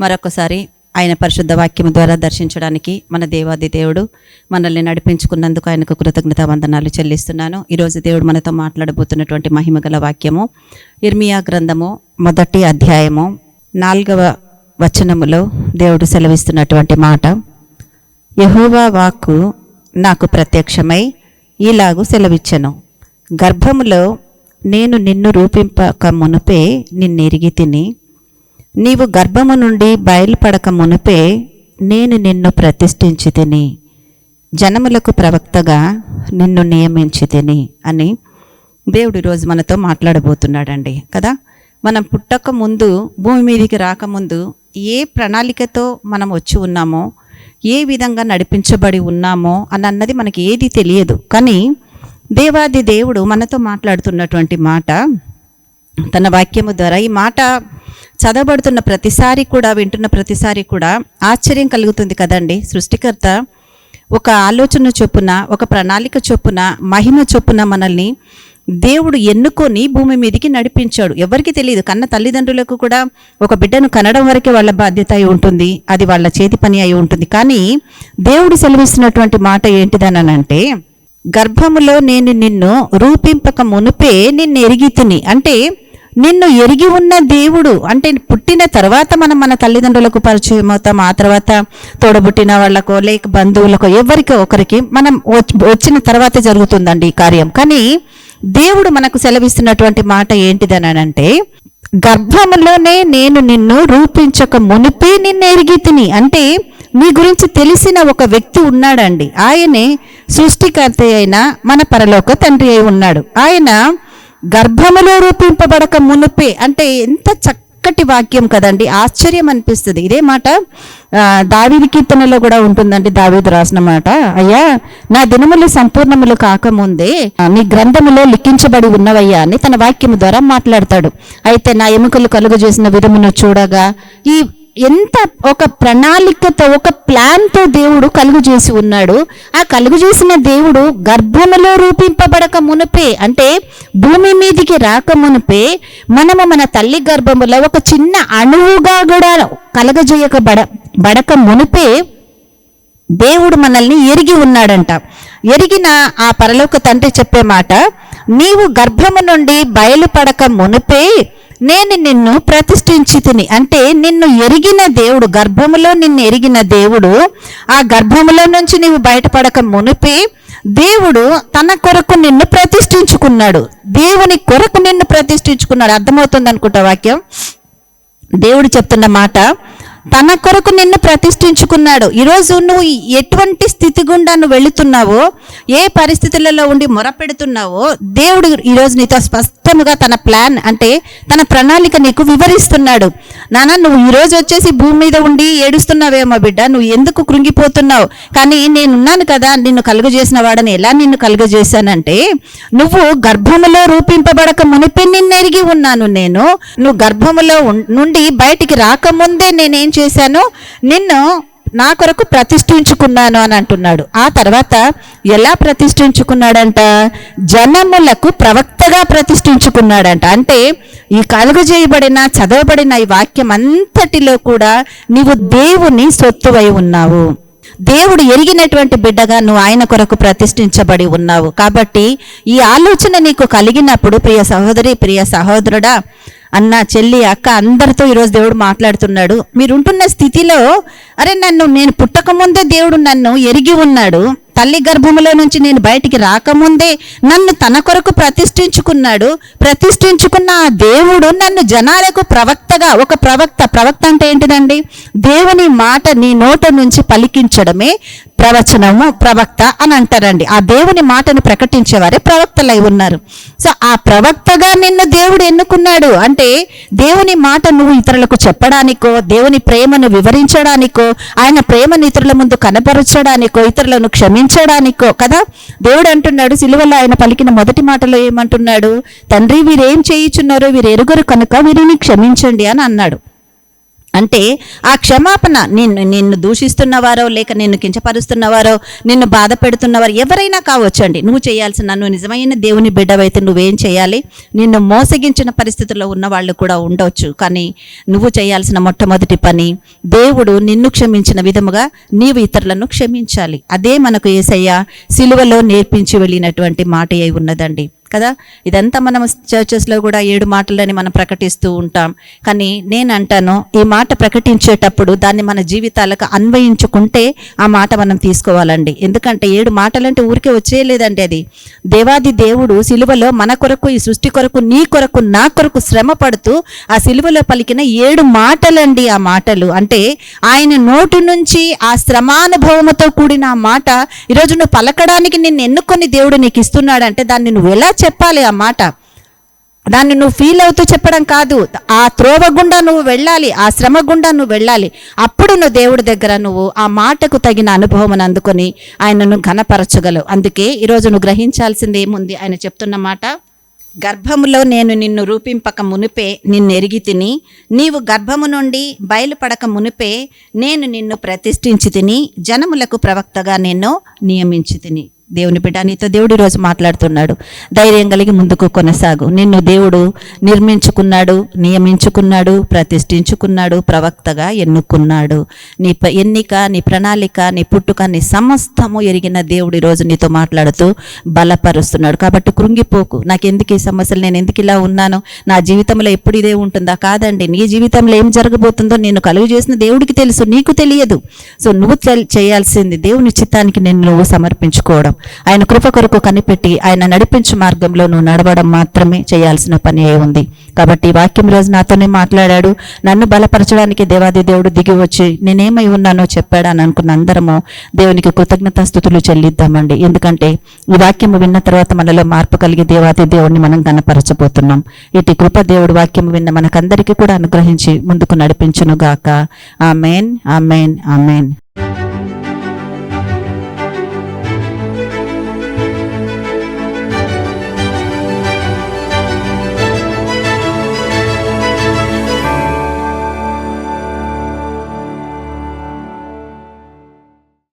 మరొకసారి ఆయన పరిశుద్ధ వాక్యం ద్వారా దర్శించడానికి మన దేవాది దేవుడు మనల్ని నడిపించుకున్నందుకు ఆయనకు కృతజ్ఞత వందనాలు చెల్లిస్తున్నాను ఈరోజు దేవుడు మనతో మాట్లాడబోతున్నటువంటి మహిమగల వాక్యము ఇర్మియా గ్రంథము మొదటి అధ్యాయము నాలుగవ వచనములో దేవుడు సెలవిస్తున్నటువంటి మాట. యహోవా వాక్కు నాకు ప్రత్యక్షమై ఈలాగు సెలవిచ్చెను. గర్భములో నేను నిన్ను రూపింపక మునుపే నిన్నెరిగి తిని నీవు గర్భము నుండి బయలుపడక మునుపే నేను నిన్ను ప్రతిష్ఠించి తిని జనములకు ప్రవక్తగా నిన్ను నియమించి తిని అని దేవుడు ఈరోజు మనతో మాట్లాడబోతున్నాడండి కదా? మనం పుట్టక ముందు భూమి మీదకి రాకముందు ఏ ప్రణాళికతో మనం వచ్చి ఉన్నామో ఏ విధంగా నడిపించబడి ఉన్నామో అని అన్నది మనకి ఏది తెలియదు. కానీ దేవాది దేవుడు మనతో మాట్లాడుతున్నటువంటి మాట తన వాక్యము ద్వారా ఈ మాట చదవబడుతున్న ప్రతిసారి కూడా వింటున్న ప్రతిసారి కూడా ఆశ్చర్యం కలుగుతుంది కదండి. సృష్టికర్త ఒక ఆలోచన చొప్పున ఒక ప్రణాళిక చొప్పున మహిమ చొప్పున మనల్ని దేవుడు ఎన్నుకొని భూమి మీదకి నడిపించాడు. ఎవరికి తెలియదు. కన్న తల్లిదండ్రులకు కూడా ఒక బిడ్డను కనడం వరకే వాళ్ళ బాధ్యత అయి ఉంటుంది. అది వాళ్ళ చేతి పని అయి ఉంటుంది. కానీ దేవుడు సెలవిస్తున్నటువంటి మాట ఏంటిదనంటే గర్భములో నేను నిన్ను రూపింపక మునుపే నిన్ను ఎరిగితిని అంటే నిన్ను ఎరిగి ఉన్న దేవుడు అంటే పుట్టిన తర్వాత మనం మన తల్లిదండ్రులకు పరిచయం అవుతాం ఆ తర్వాత తోడబుట్టిన వాళ్ళకో లేక బంధువులకో ఎవరికి ఒకరికి మనం వచ్చి- వచ్చిన తర్వాత జరుగుతుందండి ఈ కార్యం. కానీ దేవుడు మనకు సెలవిస్తున్నటువంటి మాట ఏంటిదనంటే గర్భములోనే నేను నిన్ను రూపించక మునిపే నిన్ను ఎరిగి తిని. అంటే మీ గురించి తెలిసిన ఒక వ్యక్తి ఉన్నాడండి. ఆయనే సృష్టికర్త అయిన మన పరలోక తండ్రి అయి ఉన్నాడు. ఆయన గర్భములో రూపింపబడక మునుపే. అంటే ఎంత చక్కటి వాక్యం కదండి. ఆశ్చర్యం అనిపిస్తుంది. ఇదే మాట ఆ, కీర్తనలో కూడా ఉంటుందండి దావీదు రాసిన మాట. అయ్యా నా దినములు సంపూర్ణములు కాకముందే నీ గ్రంథములో లిఖించబడి ఉన్నవయ్యా అని తన వాక్యము ద్వారా మాట్లాడతాడు. అయితే నా ఎముకలు కలుగు చేసిన విధమును చూడగా ఈ ఎంత ఒక ప్రణాళికతో ఒక ప్లాన్తో దేవుడు కలుగు చేసి ఉన్నాడు. ఆ కలుగు చేసిన దేవుడు గర్భములో రూపింపబడక మునుపే అంటే భూమి మీదికి రాక మునుపే మనము మన తల్లి గర్భములో ఒక చిన్న అణువుగా కూడా కలగజేయక బడ బడక మునుపే దేవుడు మనల్ని ఎరిగి ఉన్నాడంట. ఎరిగిన ఆ పరలోక తండ్రి చెప్పే మాట నీవు గర్భము నుండి బయలుపడక మునుపే నేను నిన్ను ప్రతిష్ఠించి తిని అంటే నిన్ను ఎరిగిన దేవుడు గర్భములో నిన్ను ఎరిగిన దేవుడు ఆ గర్భములో నుంచి నీవు బయటపడక మునిపి దేవుడు తన కొరకు నిన్ను ప్రతిష్ఠించుకున్నాడు. దేవుని కొరకు నిన్ను ప్రతిష్ఠించుకున్నాడు. అర్థమవుతుంది అనుకుంటా వాక్యం? దేవుడు చెప్తున్న మాట తన కొరకు నిన్ను ప్రతిష్ఠించుకున్నాడు. ఈరోజు నువ్వు ఎటువంటి స్థితి గుండా నువ్వు వెళుతున్నావో ఏ పరిస్థితులలో ఉండి మొరపెడుతున్నావో దేవుడు ఈరోజు నీతో స్పష్టముగా తన ప్లాన్ అంటే తన ప్రణాళిక నీకు వివరిస్తున్నాడు. నాన్న నువ్వు ఈరోజు వచ్చేసి భూమి మీద ఉండి ఏడుస్తున్నావేమో బిడ్డ నువ్వు ఎందుకు కృంగిపోతున్నావు? కానీ నేనున్నాను కదా నిన్ను కలుగు చేసిన వాడని ఎలా నిన్ను కలుగు చేశానంటే నువ్వు గర్భములో రూపింపబడక మునిపే నిన్ను ఎరిగి ఉన్నాను నేను. నువ్వు గర్భములో నుండి బయటికి రాకముందే నేనేం చేశాను నిన్ను నా కొరకు ప్రతిష్ఠించుకున్నాను అని అంటున్నాడు. ఆ తర్వాత ఎలా ప్రతిష్ఠించుకున్నాడంట? జనములకు ప్రవక్తగా ప్రతిష్ఠించుకున్నాడంట. అంటే ఈ కలుగజేయబడిన చదవబడిన ఈ వాక్యం అంతటిలో కూడా నీవు దేవుని సొత్తువై ఉన్నావు. దేవుడు ఎరిగినటువంటి బిడ్డగా నువ్వు ఆయన కొరకు ప్రతిష్ఠించబడి ఉన్నావు. కాబట్టి ఈ ఆలోచన నీకు కలిగినప్పుడు ప్రియ సహోదరి ప్రియ సహోదరుడా అన్న చెల్లి అక్క అందరితో ఈరోజు దేవుడు మాట్లాడుతున్నాడు. మీరుంటున్న స్థితిలో అరే నన్ను నేను పుట్టకముందే దేవుడు నన్ను ఎరిగి ఉన్నాడు. తల్లి గర్భములో నుంచి నేను బయటికి రాకముందే నన్ను తన కొరకు ప్రతిష్ఠించుకున్నాడు. ప్రతిష్ఠించుకున్న ఆ దేవుడు నన్ను జనాలకు ప్రవక్తగా ఒక ప్రవక్త ప్రవక్త అంటే ఏంటిదండి? దేవుని మాట నీ నోట నుంచి పలికించడమే. ప్రవచనము ప్రవక్త అని అంటారండి. ఆ దేవుని మాటను ప్రకటించేవారే ప్రవక్తలై ఉన్నారు. సో ఆ ప్రవక్తగా నిన్ను దేవుడు ఎన్నుకున్నాడు అంటే దేవుని మాట నువ్వు ఇతరులకు చెప్పడానికో దేవుని ప్రేమను వివరించడానికో ఆయన ప్రేమను ఇతరుల ముందు కనపరచడానికో ఇతరులను క్షమించడానికో కదా? దేవుడు అంటున్నాడు సిలువలో ఆయన పలికిన మొదటి మాటలో ఏమంటున్నాడు? తండ్రి వీరేం చేయుచున్నారో వీరు ఎరుగరు కనుక వీరిని క్షమించండి అని అన్నాడు. అంటే ఆ క్షమాపణ నిన్ను నిన్ను దూషిస్తున్నవారో లేక నిన్ను కించపరుస్తున్నవారో నిన్ను బాధ పెడుతున్నవారు ఎవరైనా కావచ్చండి. నువ్వు చేయాల్సిన నన్ను నిజమైన దేవుని బిడ్డవైతే నువ్వేం చేయాలి? నిన్ను మోసగించిన పరిస్థితుల్లో ఉన్న వాళ్ళు కూడా ఉండవచ్చు కానీ నువ్వు చేయాల్సిన మొట్టమొదటి పని దేవుడు నిన్ను క్షమించిన విధముగా నీవు ఇతరులను క్షమించాలి. అదే మనకు ఏసయ్య సిలువలో నేర్పించి వెళ్ళినటువంటి మాట అయి ఉన్నదండి. కదా? ఇదంతా మనం చర్చెస్లో కూడా ఏడు మాటలని మనం ప్రకటిస్తూ ఉంటాం. కానీ నేను అంటాను ఈ మాట ప్రకటించేటప్పుడు దాన్ని మన జీవితాలకు అన్వయించుకుంటే ఆ మాట మనం తీసుకోవాలండి. ఎందుకంటే ఏడు మాటలంటే ఊరికే వచ్చేయలేదండి అది. దేవాది దేవుడు సిలువలో మన కొరకు ఈ సృష్టి కొరకు నీ కొరకు నా కొరకు శ్రమ పడుతూ ఆ సిలువలో పలికిన ఏడు మాటలండి ఆ మాటలు. అంటే ఆయన నోటి నుంచి ఆ శ్రమానుభవముతో కూడిన ఆ మాట ఈరోజు నువ్వు పలకడానికి నిన్ను ఎన్నుకొని దేవుడు నీకు ఇస్తున్నాడంటే దాన్ని నువ్వు ఎలా చెప్పాలి ఆ మాట. దాన్ని నువ్వు ఫీల్ అవుతూ చెప్పడం కాదు. ఆ త్రోవ గుండా నువ్వు వెళ్ళాలి. ఆ శ్రమ గుండా నువ్వు వెళ్ళాలి. అప్పుడు నువ్వు దేవుడి దగ్గర నువ్వు ఆ మాటకు తగిన అనుభవం అందుకొని ఆయనను ఘనపరచగలవు. అందుకే ఈరోజు నువ్వు గ్రహించాల్సింది ఏముంది? ఆయన చెప్తున్న మాట గర్భములో నేను నిన్ను రూపింపక మునిపే నిన్ను ఎరిగి తిని నీవు గర్భము నుండి బయలుపడక మునిపే నేను నిన్ను ప్రతిష్ఠించి తిని జనములకు ప్రవక్తగా నిన్ను నియమించి తిని. దేవుని బిడ్డ నీతో దేవుడు ఈరోజు మాట్లాడుతున్నాడు. ధైర్యం కలిగి ముందుకు కొనసాగు. నిన్ను దేవుడు నిర్మించుకున్నాడు నియమించుకున్నాడు ప్రతిష్ఠించుకున్నాడు ప్రవక్తగా ఎన్నుకున్నాడు. నీ ప- ఎన్నిక నీ ప్రణాళిక నీ పుట్టుక నీ సమస్తము ఎరిగిన దేవుడు ఈరోజు నీతో మాట్లాడుతూ బలపరుస్తున్నాడు. కాబట్టి కృంగిపోకు. నాకు ఎందుకు ఈ సమస్యలు? నేను ఎందుకు ఇలా ఉన్నాను? నా జీవితంలో ఎప్పుడు ఇదే ఉంటుందా? కాదండి. నీ జీవితంలో ఏం జరగబోతుందో నేను కలుగు చేసిన దేవుడికి తెలుసు నీకు తెలియదు. సో నువ్వు చేయాల్సింది దేవుని చిత్తానికి నేను నువ్వు సమర్పించుకోవడం. ఆయన కృప కొరకు కనిపెట్టి ఆయన నడిపించు మార్గంలో నువ్వు నడవడం మాత్రమే చేయాల్సిన పని అయి ఉంది. కాబట్టి వాక్యం రోజు నాతోనే మాట్లాడాడు. నన్ను బలపరచడానికి దేవాది దేవుడు దిగి వచ్చి నేనేమై ఉన్నానో చెప్పాడు అని అనుకున్న అందరము దేవునికి కృతజ్ఞతాస్థుతులు చెల్లిద్దామండి. ఎందుకంటే ఈ వాక్యము విన్న తర్వాత మనలో మార్పు కలిగి దేవాది దేవుడిని మనం కనపరచబోతున్నాం ఇటు కృప దేవుడు వాక్యం విన్న మనకందరికీ కూడా అనుగ్రహించి ముందుకు నడిపించును గాక ఆమెన్ ఆమెన్ ఆమెన్.